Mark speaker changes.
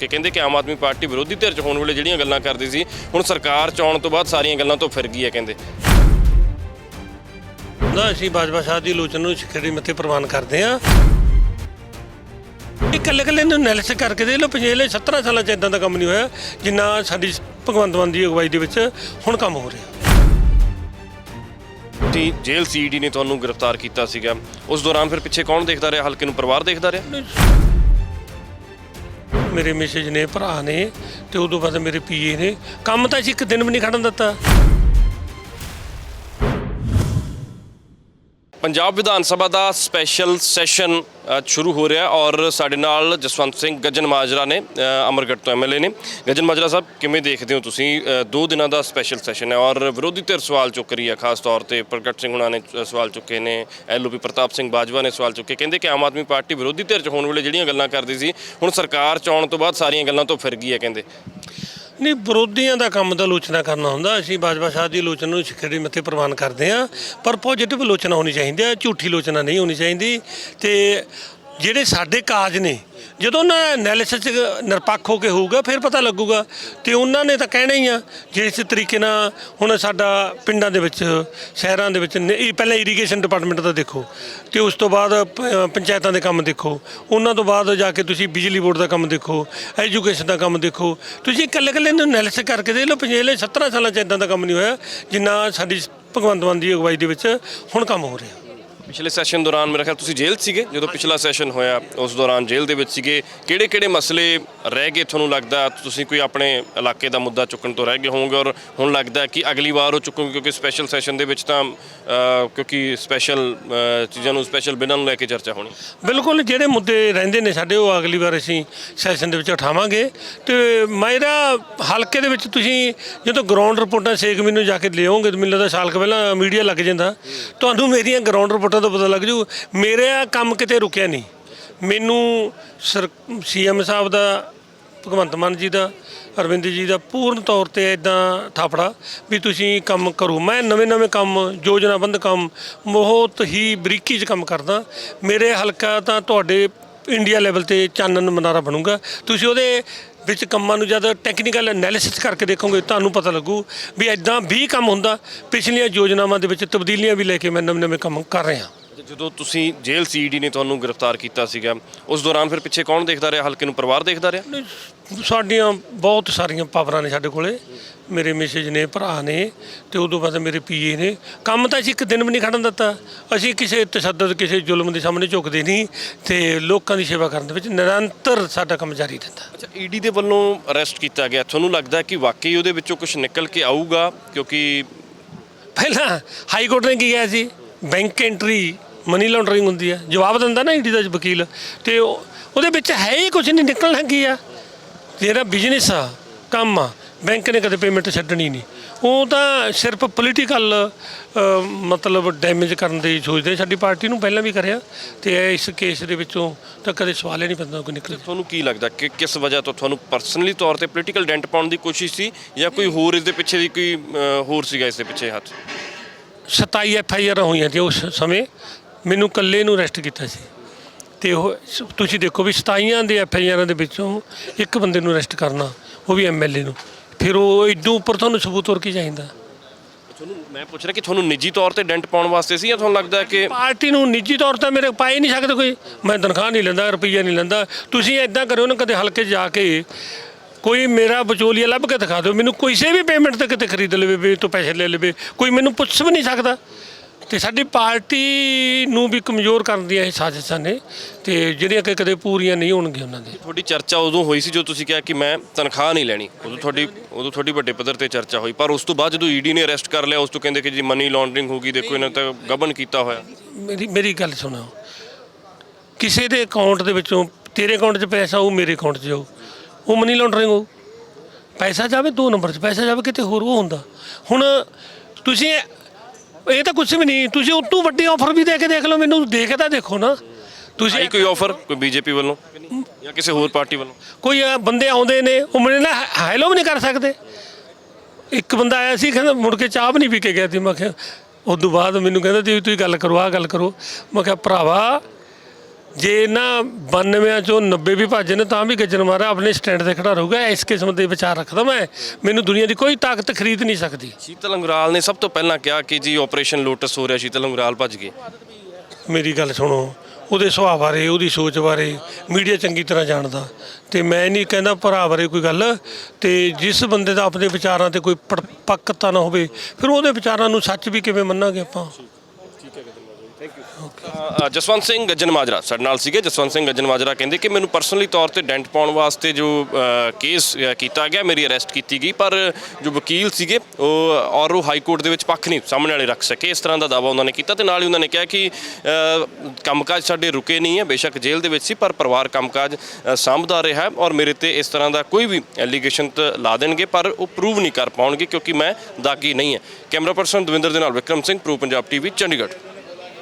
Speaker 1: ਕਿ ਕਹਿੰਦੇ ਕਿ ਆਮ ਆਦਮੀ ਪਾਰਟੀ ਵਿਰੋਧੀ ਧਿਰ ਚ ਹੋਣ ਵੇਲੇ ਜਿਹੜੀਆਂ ਗੱਲਾਂ ਕਰਦੀ ਸੀ ਹੁਣ ਸਰਕਾਰ ਚ ਆਉਣ ਤੋਂ ਬਾਅਦ ਸਾਰੀਆਂ ਗੱਲਾਂ ਤੋਂ ਫਿਰ ਗਈ ਹੈ ਕਹਿੰਦੇ।
Speaker 2: ਨਾ ਅਸੀਂ ਬਾਜਵਾ ਸਾਹਿਬ ਦੀ ਆਲੋਚਨਾ ਨੂੰ ਸਿੱਖੜੀ ਮੱਥੇ ਪ੍ਰਵਾਨ ਕਰਦੇ ਆ ਇਹ ਕੱਲੇ ਕੱਲੇ ਨੂੰ ਐਨਾਲਿਸਿਸ ਕਰਕੇ ਦੇ ਲੋ ਪਿਛਲੇ 17 ਸਾਲਾਂ ਚ ਇਦਾਂ ਦਾ ਕੰਮ ਨਹੀਂ ਹੋਇਆ ਜਿੰਨਾ ਸਾਡੀ ਭਗਵੰਤ ਮਾਨ ਦੀ ਅਗਵਾਈ ਦੇ ਵਿੱਚ ਹੁਣ ਕੰਮ ਹੋ ਰਿਹਾ।
Speaker 1: ਤੇ ਜੇਲ੍ਹ ਸੀਡੀ ਨੇ ਤੁਹਾਨੂੰ ਗ੍ਰਿਫਤਾਰ ਕੀਤਾ ਸੀਗਾ। ਉਸ ਦੌਰਾਨ ਫਿਰ ਪਿੱਛੇ ਕੌਣ ਦੇਖਦਾ ਰਿਹਾ? ਹਲਕੇ ਨੂੰ ਪਰਿਵਾਰ ਦੇਖਦਾ ਰਿਹਾ?
Speaker 2: ਮੇਰੇ ਮੈਸੇਜ ਨੇ, ਭਰਾ ਨੇ ਤੇ ਉਦੋਂ ਬਾਅਦ ਮੇਰੇ ਪੀਏ ਨੇ। ਕੰਮ ਤਾਂ ਅਸੀਂ ਇੱਕ ਦਿਨ ਵੀ ਨਹੀਂ ਖੜਨ ਦਿੱਤਾ।
Speaker 1: ਪੰਜਾਬ ਵਿਧਾਨ ਸਭਾ ਦਾ ਸਪੈਸ਼ਲ ਸੈਸ਼ਨ ਸ਼ੁਰੂ ਹੋ ਰਿਹਾ ਔਰ ਸਾਡੇ ਨਾਲ ਜਸਵੰਤ ਸਿੰਘ ਗੱਜਨ ਮਾਜਰਾ ਨੇ ਅ, ਅਮਰਗੜ੍ਹ ਤੋਂ ਐਮਐਲਏ ਨੇ। ਗੱਜਨ ਮਾਜਰਾ ਸਾਹਿਬ ਕਿਵੇਂ ਦੇਖਦੇ ਹੋ ਤੁਸੀਂ? ਦੋ ਦਿਨਾਂ ਦਾ ਸਪੈਸ਼ਲ ਸੈਸ਼ਨ ਹੈ ਔਰ ਵਿਰੋਧੀ ਧਿਰ ਸਵਾਲ ਚੁੱਕ ਰਹੀ ਹੈ ਖਾਸ ਤੌਰ ਤੇ ਪ੍ਰਗਟ ਸਿੰਘ ਹੁਣਾਂ ਨੇ ਸਵਾਲ ਚੁੱਕੇ ਨੇ ਐਲਓਪੀ ਪ੍ਰਤਾਪ ਸਿੰਘ ਬਾਜਵਾ ਨੇ ਸਵਾਲ ਚੁੱਕੇ। ਕਹਿੰਦੇ ਕਿ ਆਮ ਆਦਮੀ ਪਾਰਟੀ ਵਿਰੋਧੀ ਧਿਰ ਚ ਹੋਣ ਵੇਲੇ ਜਿਹੜੀਆਂ ਗੱਲਾਂ ਕਰਦੀ ਸੀ ਹੁਣ ਸਰਕਾਰ ਚ ਆਉਣ ਤੋਂ ਬਾਅਦ ਸਾਰੀਆਂ ਗੱਲਾਂ ਤੋਂ ਫਿਰ ਗਈ ਹੈ ਕਹਿੰਦੇ।
Speaker 2: ਨਹੀਂ, ਵਿਰੋਧੀਆਂ ਦਾ ਕੰਮ ਤਾਂ ਆਲੋਚਨਾ ਕਰਨਾ ਹੁੰਦਾ। ਅਸੀਂ ਬਾਜਵਾ ਸਾਹਿਬ ਦੀ ਆਲੋਚਨਾ ਨੂੰ ਸਿੱਖੜੀ ਮੱਥੇ ਪ੍ਰਵਾਨ ਕਰਦੇ ਆ ਪਰ ਪੋਜ਼ਿਟਿਵ ਆਲੋਚਨਾ ਹੋਣੀ ਚਾਹੀਦੀ ਹੈ, ਝੂਠੀ ਆਲੋਚਨਾ ਨਹੀਂ ਹੋਣੀ ਚਾਹੀਦੀ। ਤੇ ਜਿਹੜੇ ਸਾਡੇ ਕਾਜ ਨੇ ਜਦੋਂ ਨਾ ਐਨਾਲਿਸਿਸ ਚ ਨਿਰਪੱਖ ਹੋ ਕੇ ਹੋਊਗਾ, ਫਿਰ ਪਤਾ ਲੱਗੂਗਾ ਤੇ ਉਹਨਾਂ ਨੇ ਤਾਂ ਕਹਿਣਾ ਹੀ ਆ ਜਿਸ ਤਰੀਕੇ ਨਾਲ ਹੁਣ ਸਾਡਾ ਪਿੰਡਾਂ ਦੇ ਵਿੱਚ, ਸ਼ਹਿਰਾਂ ਦੇ ਵਿੱਚ ਇਹ ਪਹਿਲਾਂ ਇਰੀਗੇਸ਼ਨ ਡਿਪਾਰਟਮੈਂਟ ਦਾ ਦੇਖੋ ਤੇ ਉਸ ਤੋਂ ਬਾਅਦ ਪ- ਪੰਚਾਇਤਾਂ ਦੇ ਕੰਮ ਦੇਖੋ। ਉਹਨਾਂ ਤੋਂ ਬਾਅਦ ਜਾ ਕੇ ਤੁਸੀਂ ਬਿਜਲੀ ਬੋਰਡ ਦਾ ਕੰਮ ਦੇਖੋ ਐਜੂਕੇਸ਼ਨ ਦਾ ਕੰਮ ਦੇਖੋ। ਤੁਸੀਂ ਇਕੱਲੇ ਇਕੱਲੇ ਨੂੰ ਐਨਾਲਿਸਿਸ ਕਰਕੇ ਦੇਖ ਲਓ, ਪਿਛਲੇ 17 ਸਾਲਾਂ ਚ ਇਦਾਂ ਦਾ ਕੰਮ ਨਹੀਂ ਹੋਇਆ ਜਿੰਨਾ ਸਾਡੀ ਭਗਵੰਤ ਮਾਨ ਦੀ ਅਗਵਾਈ ਦੇ ਵਿੱਚ ਹੁਣ ਕੰਮ ਹੋ ਰਿਹਾ।
Speaker 1: ਪਿਛਲੇ ਸੈਸ਼ਨ ਦੌਰਾਨ ਮੇਰਾ ਖਿਆਲ ਤੁਸੀਂ ਜੇਲ੍ਹ ਸੀਗੇ? ਜਦੋਂ ਪਿਛਲਾ ਸੈਸ਼ਨ ਹੋਇਆ ਉਸ ਦੌਰਾਨ ਜੇਲ੍ਹ ਦੇ ਵਿੱਚ ਸੀਗੇ। ਕਿਹੜੇ ਕਿਹੜੇ ਮਸਲੇ ਰਹਿ ਗਏ ਤੁਹਾਨੂੰ ਲੱਗਦਾ? ਤੁਸੀਂ ਕੋਈ ਆਪਣੇ ਇਲਾਕੇ ਦਾ ਮੁੱਦਾ ਚੁੱਕਣ ਤੋਂ ਰਹਿ ਗਏ ਹੋਵੋਗੇ ਔਰ ਹੁਣ ਲੱਗਦਾ ਕਿ ਅਗਲੀ ਵਾਰ ਉਹ ਚੁੱਕੋਗੇ? ਕਿਉਂਕਿ ਸਪੈਸ਼ਲ ਸੈਸ਼ਨ ਦੇ ਵਿੱਚ ਤਾਂ ਕਿਉਂਕਿ ਸਪੈਸ਼ਲ ਚੀਜ਼ਾਂ ਨੂੰ ਸਪੈਸ਼ਲ ਬਿਨਾਂ ਨੂੰ ਲੈ ਕੇ ਚਰਚਾ ਹੋਣੀ।
Speaker 2: ਬਿਲਕੁਲ ਜਿਹੜੇ ਮੁੱਦੇ ਰਹਿੰਦੇ ਨੇ ਸਾਡੇ ਉਹ ਅਗਲੀ ਵਾਰ ਅਸੀਂ ਸੈਸ਼ਨ ਦੇ ਵਿੱਚ ਉਠਾਵਾਂਗੇ। ਤੇ ਮੇਰਾ ਹਲਕੇ ਦੇ ਵਿੱਚ ਤੁਸੀਂ ਜਦੋਂ ਗਰਾਊਂਡ ਰਿਪੋਰਟਾਂ ਛੇ ਕੁ ਮਹੀਨੇ ਜਾ ਕੇ ਲਿਆਓਗੇ ਤੇ ਮੈਨੂੰ ਲੱਗਦਾ ਸਾਲ ਕੁ ਪਹਿਲਾਂ ਮੀਡੀਆ ਲੱਗ ਜਾਂਦਾ। ਤੁਹਾਨੂੰ ਮੇਰੀਆਂ ਗਰਾਊਂਡ ਰਿਪੋਰਟਾਂ ਤੋਂ ਪਤਾ ਲੱਗ ਜੂ, ਮੇਰਾ ਕੰਮ ਕਿਤੇ ਰੁਕਿਆ ਨਹੀਂ। ਮੈਨੂੰ ਸੀਐਮ ਸਾਹਿਬ ਦਾ, ਭਗਵੰਤ ਮਾਨ ਜੀ ਦਾ, ਅਰਵਿੰਦ ਜੀ ਦਾ ਪੂਰਨ ਤੌਰ ਤੇ ਇਦਾਂ ਥਾਪੜਾ ਵੀ ਤੁਸੀਂ ਕੰਮ ਕਰੋ। ਮੈਂ ਨਵੇਂ ਨਵੇਂ ਕੰਮ ਯੋਜਨਾਬੰਦ ਕੰਮ ਬਹੁਤ ਹੀ ਬਰੀਕੀ 'ਚ ਕੰਮ ਕਰਦਾ। ਮੇਰੇ ਹਲਕਾ ਤਾਂ ਤੁਹਾਡੇ ਇੰਡੀਆ ਲੈਵਲ ਤੇ ਚਾਨਣ ਮਨਾਰਾ ਬਣੂਗਾ। ਤੁਸੀਂ ਉਹਦੇ ਵਿੱਚ ਕੰਮਾਂ ਨੂੰ ਜਦ ਟੈਕਨੀਕਲ ਐਨਾਲਿਸਿਸ ਕਰਕੇ ਦੇਖੋਗੇ ਤੁਹਾਨੂੰ ਪਤਾ ਲੱਗੂ ਵੀ ਇਦਾਂ ਵੀ ਕੰਮ ਹੁੰਦਾ। ਪਿਛਲੀਆਂ ਯੋਜਨਾਵਾਂ ਦੇ ਵਿੱਚ ਤਬਦੀਲੀਆਂ ਵੀ ਲੈ ਕੇ ਮੈਂ ਨਵੇਂ ਨਵੇਂ ਕੰਮ ਕਰ ਰਿਹਾ।
Speaker 1: ਜਦੋਂ ਤੁਸੀਂ ਜੇਲ੍ਹ ਸੀਡੀ ਨੇ ਤੁਹਾਨੂੰ ਗ੍ਰਿਫਤਾਰ ਕੀਤਾ ਸੀਗਾ ਉਸ ਦੌਰਾਨ ਫਿਰ ਪਿੱਛੇ ਕੌਣ ਦੇਖਦਾ ਰਿਹਾ? ਹਲਕੇ ਨੂੰ ਪਰਿਵਾਰ ਦੇਖਦਾ ਰਿਹਾ?
Speaker 2: ਸਾਡੀਆਂ ਬਹੁਤ ਸਾਰੀਆਂ ਪਾਵਰਾਂ ਨੇ ਸਾਡੇ ਕੋਲੇ। ਮੇਰੇ ਮੈਸੇਜ ਨੇ ਭਰਾ ਨੇ ਤੇ ਉਦੋਂ ਬਾਅਦ ਮੇਰੇ ਪੀਏ ਨੇ। ਕੰਮ ਤਾਂ ਅਸੀਂ ਇੱਕ ਦਿਨ ਵੀ ਨਹੀਂ ਖੜਨ ਦਿੱਤਾ। ਅਸੀਂ ਕਿਸੇ ਤਸ਼ੱਦਦ ਕਿਸੇ ਜ਼ੁਲਮ ਦੇ ਸਾਹਮਣੇ ਝੁਕਦੇ ਨਹੀਂ ਤੇ ਲੋਕਾਂ ਦੀ ਸੇਵਾ ਕਰਨ ਦੇ ਵਿੱਚ ਨਿਰੰਤਰ ਸਾਡਾ ਕੰਮ ਜਾਰੀ ਰਹਿੰਦਾ।
Speaker 1: ਅੱਛਾ ਈਡੀ ਦੇ ਵੱਲੋਂ ਅਰੈਸਟ ਕੀਤਾ ਗਿਆ। ਤੁਹਾਨੂੰ ਲੱਗਦਾ ਕਿ ਵਾਕਈ ਉਹਦੇ ਵਿੱਚੋਂ ਕੁਝ ਨਿਕਲ ਕੇ ਆਊਗਾ? ਕਿਉਂਕਿ
Speaker 2: ਪਹਿਲਾਂ ਹਾਈ ਕੋਰਟ ਨੇ ਕੀ ਕਿਹਾ ਸੀ? ਬੈਂਕ ਐਂਟਰੀ ਮਨੀ ਲਾਂਡਰਿੰਗ ਹੁੰਦੀ ਹੈ ਜਵਾਬ ਦਿੰਦਾ ਨਾ ਈਡੀ ਦਾ ਵਕੀਲ। ਤੇ ਉਹ- ਉਹਦੇ ਵਿੱਚ ਹੈ ਹੀ ਕੁਝ ਨਹੀਂ ਨਿਕਲਣਾ ਕੀ ਆ? ਜਿਹੜਾ ਬਿਜ਼ਨਸ ਆ ਕੰਮ ਆ ਬੈਂਕ ਨੇ ਕਦੇ ਪੇਮੈਂਟ ਛੱਡਣੀ ਨਹੀਂ। ਉਹ ਤਾਂ ਸਿਰਫ ਪੋਲੀਟੀਕਲ ਮਤਲਬ ਡੈਮੇਜ ਕਰਨ ਦੀ ਸੋਚਦੇ ਸਾਡੀ ਪਾਰਟੀ ਨੂੰ ਪਹਿਲਾਂ ਵੀ ਕਰਿਆ ਤੇ ਇਸ ਕੇਸ ਦੇ ਵਿੱਚੋਂ ਤਾਂ ਕਦੇ ਸਵਾਲ ਹੀ ਨਹੀਂ ਪੈਂਦਾ ਕੋਈ ਨਿਕਲੇ।
Speaker 1: ਤੁਹਾਨੂੰ ਕੀ ਲੱਗਦਾ ਕਿ ਕਿਸ ਵਜ੍ਹਾ ਤੋਂ ਤੁਹਾਨੂੰ ਪਰਸਨਲੀ ਤੌਰ ਤੇ ਪੋਲੀਟੀਕਲ ਡੈਂਟ ਪਾਉਣ ਦੀ ਕੋਸ਼ਿਸ਼ ਸੀ ਜਾਂ ਕੋਈ ਹੋਰ ਇਸ ਦੇ ਪਿੱਛੇ ਦੀ ਕੋਈ ਹੋਰ ਸੀਗਾ ਇਸ ਦੇ ਪਿੱਛੇ ਹੱਥ?
Speaker 2: 27 ਐਫ ਆਈ ਆਰ ਹੋਈਆਂ ਸੀ ਉਸ ਸਮੇਂ ਮੈਨੂੰ ਇਕੱਲੇ ਨੂੰ ਅਰੈਸਟ ਕੀਤਾ ਸੀ। ਤੇ ਉਹ ਤੁਸੀਂ ਦੇਖੋ ਵੀ 27 ਦੇ ਐਫ ਆਈ ਆਰਾਂ ਦੇ ਵਿੱਚੋਂ ਇੱਕ ਬੰਦੇ ਨੂੰ ਅਰੈਸਟ ਕਰਨਾ ਉਹ ਵੀ ਐਮ ਐਲ ਏ ਨੂੰ। ਫਿਰ ਉਹ ਇਦੋਂ ਉੱਪਰ ਤੁਹਾਨੂੰ ਸਬੂਤ ਹੋਰ ਕੀ ਚਾਹੀਦਾ?
Speaker 1: ਤੁਹਾਨੂੰ ਮੈਂ ਪੁੱਛ ਰਿਹਾ ਕਿ ਤੁਹਾਨੂੰ ਨਿੱਜੀ ਤੌਰ ਤੇ ਡੈਂਟ ਪਾਉਣ ਵਾਸਤੇ ਸੀ ਜਾਂ ਤੁਹਾਨੂੰ ਲੱਗਦਾ ਕਿ
Speaker 2: ਪਾਰਟੀ ਨੂੰ ਨਿੱਜੀ ਤੌਰ ਤੇ ਮੇਰੇ ਪਾਏ ਨਹੀਂ ਸਕਦਾ ਕੋਈ। ਮੈਂ ਤਨਖਾਹ ਨਹੀਂ ਲੈਂਦਾ ਰੁਪਈਆ ਨਹੀਂ ਲੈਂਦਾ। ਤੁਸੀਂ ਐਦਾਂ ਕਰਿਓ ਨਾ ਕਦੇ ਹਲਕੇ 'ਚ ਜਾ ਕੇ ਕੋਈ ਮੇਰਾ ਵਿਚੋਲੀਆ ਲੱਭ ਕੇ ਦਿਖਾ ਦਿਓ। ਮੈਨੂੰ ਕਿਸੇ ਵੀ ਪੇਮੈਂਟ ਤੇ ਕਿਤੇ ਖਰੀਦ ਲਵੇ ਵੀ ਤੂੰ ਪੈਸੇ ਲੈ ਲਵੇ ਕੋਈ ਮੈਨੂੰ ਪੁੱਛ ਵੀ ਨਹੀਂ ਸਕਦਾ। ਤੇ ਸਾਡੀ ਪਾਰਟੀ ਨੂੰ ਵੀ ਕਮਜ਼ੋਰ ਕਰਨ ਦੀਆਂ ਇਹ ਸਾਜ਼ਿਸ਼ਾਂ ਨੇ ਤੇ ਜਿਹੜੀਆਂ ਕਿ ਕਦੇ ਪੂਰੀਆਂ ਨਹੀਂ ਹੋਣਗੀਆਂ ਉਹਨਾਂ ਦੇ
Speaker 1: ਤੁਹਾਡੀ ਚਰਚਾ ਉਦੋਂ ਹੋਈ ਸੀ ਜਦੋਂ ਤੁਸੀਂ ਕਿਹਾ ਕਿ ਮੈਂ ਤਨਖਾਹ ਨਹੀਂ ਲੈਣੀ। ਉਦੋਂ ਤੁਹਾਡੀ ਉਦੋਂ ਤੁਹਾਡੀ ਵੱਡੇ ਪੱਧਰ ਤੇ ਚਰਚਾ ਹੋਈ। ਪਰ ਉਸ ਤੋਂ ਬਾਅਦ ਜਦੋਂ ਈਡੀ ਨੇ ਅਰੈਸਟ ਕਰ ਲਿਆ ਉਸ ਤੋਂ ਕਹਿੰਦੇ ਕਿ ਜੀ ਮਨੀ ਲਾਂਡਰਿੰਗ ਹੋ ਗਈ ਦੇਖੋ ਇਹਨਾਂ ਤਾਂ ਗਬਨ ਕੀਤਾ ਹੋਇਆ।
Speaker 2: ਮੇਰੀ ਮੇਰੀ ਗੱਲ ਸੁਣੋ। ਕਿਸੇ ਦੇ ਅਕਾਊਂਟ ਦੇ ਵਿੱਚੋਂ ਤੇਰੇ ਅਕਾਊਂਟ 'ਚ ਪੈਸਾ ਉਹ ਮੇਰੇ ਅਕਾਊਂਟ 'ਚ ਜਾਊ ਉਹ ਮਨੀ ਲਾਂਡਰਿੰਗ ਹੋ ਪੈਸਾ ਜਾਵੇ ਦੋ ਨੰਬਰ 'ਚ ਪੈਸਾ ਜਾਵੇ ਕਿਤੇ ਹੋਰ ਉਹ ਹੁੰਦਾ। ਹੁਣ ਤੁਸੀਂ ਇਹ ਤਾਂ ਕੁਝ ਵੀ ਨਹੀਂ। ਤੁਸੀਂ ਉਸ ਤੋਂ ਵੱਡੀ ਆਫਰ ਵੀ ਦੇ ਕੇ ਦੇਖ ਲਓ ਮੈਨੂੰ ਦੇਖ ਤਾਂ ਦੇਖੋ ਨਾ। ਤੁਸੀਂ
Speaker 1: ਆਈ ਕੋਈ ਆਫਰ ਕੋਈ ਬੀਜੇਪੀ ਵੱਲੋਂ? ਜਾਂ ਕਿਸੇ ਹੋਰ ਪਾਰਟੀ ਵੱਲੋਂ?
Speaker 2: ਕੋਈ ਅਹ, ਬੰਦੇ ਆਉਂਦੇ ਨੇ ਉਹ ਮੇਰੇ ਨਾਲ ਹੈਲੋ ਵੀ ਨਹੀਂ ਕਰ ਸਕਦੇ। ਇੱਕ ਬੰਦਾ ਆਇਆ ਸੀ ਕਹਿੰਦਾ ਮੁੜ ਕੇ ਚਾਹ ਵੀ ਨਹੀਂ ਪੀ ਕੇ ਗਿਆ ਸੀ। ਮੈਂ ਕਿਹਾ ਉਸ ਤੋਂ ਬਾਅਦ ਮੈਨੂੰ ਕਹਿੰਦਾ ਤੁਸੀਂ ਤੁਸੀਂ ਗੱਲ ਕਰੋ ਆ ਗੱਲ ਕਰੋ। ਮੈਂ ਕਿਹਾ ਭਰਾਵਾ ਜੇ ਨਾ 92 ਚੋਂ 90 ਵੀ ਭੱਜੇ ਨੇ ਤਾਂ ਵੀ ਗੱਜਣ ਮਾਰਾ ਆਪਣੇ ਸਟੈਂਡ ਤੇ ਖੜਾ ਰਹੂਗਾ ਇਸ ਕਿਸਮ ਦੇ ਵਿਚਾਰ ਰੱਖਦਾ ਮੈਂ। ਮੈਨੂੰ ਦੁਨੀਆ ਦੀ ਕੋਈ ਤਾਕਤ ਖਰੀਦ ਨਹੀਂ ਸਕਦੀ।
Speaker 1: ਸ਼ੀਤਲ ਅੰਗਰਾਲ ਨੇ ਸਭ ਤੋਂ ਪਹਿਲਾਂ ਕਿਹਾ ਕਿ ਜੀ ਆਪਰੇਸ਼ਨ ਲੋਟਸ ਹੋ ਰਿਹਾ ਸ਼ੀਤਲ ਅੰਗਰਾਲ ਭੱਜ ਗਏ।
Speaker 2: ਮੇਰੀ ਗੱਲ ਸੁਣੋ ਉਹਦੇ ਸੁਭਾਅ ਬਾਰੇ ਉਹਦੀ ਸੋਚ ਬਾਰੇ ਮੀਡੀਆ ਚੰਗੀ ਤਰ੍ਹਾਂ ਜਾਣਦਾ। ਤੇ ਮੈਂ ਨਹੀਂ ਕਹਿੰਦਾ ਭਰਾ ਬਾਰੇ ਕੋਈ ਗੱਲ ਤੇ ਜਿਸ ਬੰਦੇ ਦਾ ਆਪਣੇ ਵਿਚਾਰਾਂ ਤੇ ਕੋਈ ਪੱਕਤਾ ਨਾ ਹੋਵੇ ਫਿਰ ਉਹਦੇ ਵਿਚਾਰਾਂ ਨੂੰ ਸੱਚ ਵੀ ਕਿਵੇਂ ਮੰਨਾਂਗੇ ਆਪਾਂ?
Speaker 1: ਅ, ਜਸਵੰਤ ਸਿੰਘ ਗੱਜਨ ਮਾਜਰਾ ਸਾਡੇ ਨਾਲ ਸੀਗੇ। ਜਸਵੰਤ ਸਿੰਘ ਗੱਜਨ ਮਾਜਰਾ ਕਹਿੰਦੇ ਕਿ ਮੈਨੂੰ ਪਰਸਨਲੀ ਤੌਰ ਤੇ ਡੈਂਟ ਪਾਉਣ ਵਾਸਤੇ ਜੋ ਕੇਸ ਕੀਤਾ ਗਿਆ ਮੇਰੀ ਅਰੈਸਟ ਕੀਤੀ ਗਈ। ਪਰ ਜੋ ਵਕੀਲ ਸੀਗੇ ਉਹ ਔਰ ਉਹ ਹਾਈ ਕੋਰਟ ਦੇ ਵਿੱਚ ਪੱਖ ਨਹੀਂ ਸਾਹਮਣੇ ਵਾਲੇ ਰੱਖ ਸਕੇ। ਇਸ ਤਰ੍ਹਾਂ ਦਾ ਦਾਵਾ ਉਹਨਾਂ ਨੇ ਕੀਤਾ ਤੇ ਨਾਲ ਹੀ ਉਹਨਾਂ ਨੇ ਕਿਹਾ ਕਿ ਅ, ਕੰਮਕਾਜ ਸਾਡੇ ਰੁਕੇ ਨਹੀਂ ਹੈ ਬੇਸ਼ੱਕ ਜੇਲ੍ਹ ਦੇ ਵਿੱਚ ਸੀ ਪਰ ਪਰਿਵਾਰ ਕੰਮਕਾਜ ਅ, ਸਾਂਭਦਾ ਰਿਹਾ ਹੈ ਔਰ ਮੇਰੇ ਤੇ ਇਸ ਤਰ੍ਹਾਂ ਦਾ ਕੋਈ ਵੀ ਐਲੀਗੇਸ਼ਨ ਲਾ ਦੇਣਗੇ ਪਰ ਉਹ ਪ੍ਰੂਵ ਨਹੀਂ ਕਰ ਪਾਉਣਗੇ ਕਿਉਂਕਿ ਮੈਂ ਦਾਗੀ ਨਹੀਂ ਹੈ। ਕੈਮਰਾ ਪਰਸਨ ਦਵਿੰਦਰ ਦੇ ਨਾਲ ਵਿਕਰਮ ਸਿੰਘ ਪ੍ਰੋ ਪੰਜਾਬ ਟੀਵੀ ਚੰਡੀਗੜ੍ਹ।